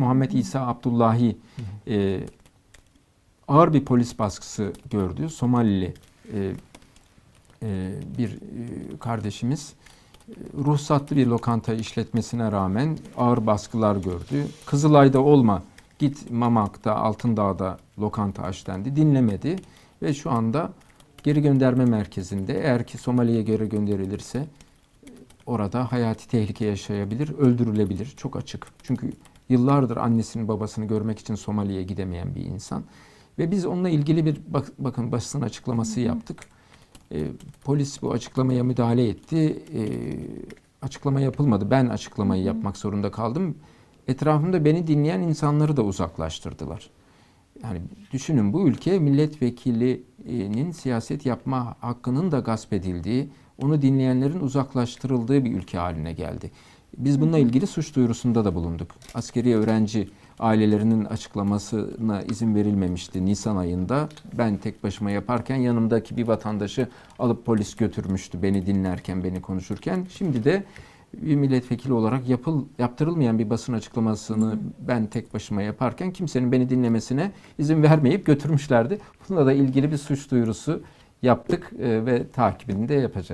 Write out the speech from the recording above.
Muhammed İsa Abdullahi e, ağır bir polis baskısı gördü. Somalili e, e, bir e, kardeşimiz e, ruhsatlı bir lokanta işletmesine rağmen ağır baskılar gördü. Kızılay'da olma, git Mamak'ta, Altındağ'da lokanta aç dendi. Dinlemedi ve şu anda geri gönderme merkezinde eğer ki Somali'ye geri gönderilirse orada hayati tehlike yaşayabilir, öldürülebilir. Çok açık. Çünkü yıllardır annesini babasını görmek için Somali'ye gidemeyen bir insan. Ve biz onunla ilgili bir bak- bakın basın açıklaması yaptık. E, polis bu açıklamaya müdahale etti. E, açıklama yapılmadı. Ben açıklamayı yapmak zorunda kaldım. Etrafımda beni dinleyen insanları da uzaklaştırdılar. Yani düşünün bu ülke milletvekilinin siyaset yapma hakkının da gasp edildiği, onu dinleyenlerin uzaklaştırıldığı bir ülke haline geldi. Biz bununla ilgili suç duyurusunda da bulunduk. Askeri öğrenci ailelerinin açıklamasına izin verilmemişti Nisan ayında. Ben tek başıma yaparken yanımdaki bir vatandaşı alıp polis götürmüştü beni dinlerken, beni konuşurken. Şimdi de bir milletvekili olarak yapıl, yaptırılmayan bir basın açıklamasını ben tek başıma yaparken kimsenin beni dinlemesine izin vermeyip götürmüşlerdi. Bununla da ilgili bir suç duyurusu yaptık e, ve takibini de yapacağız.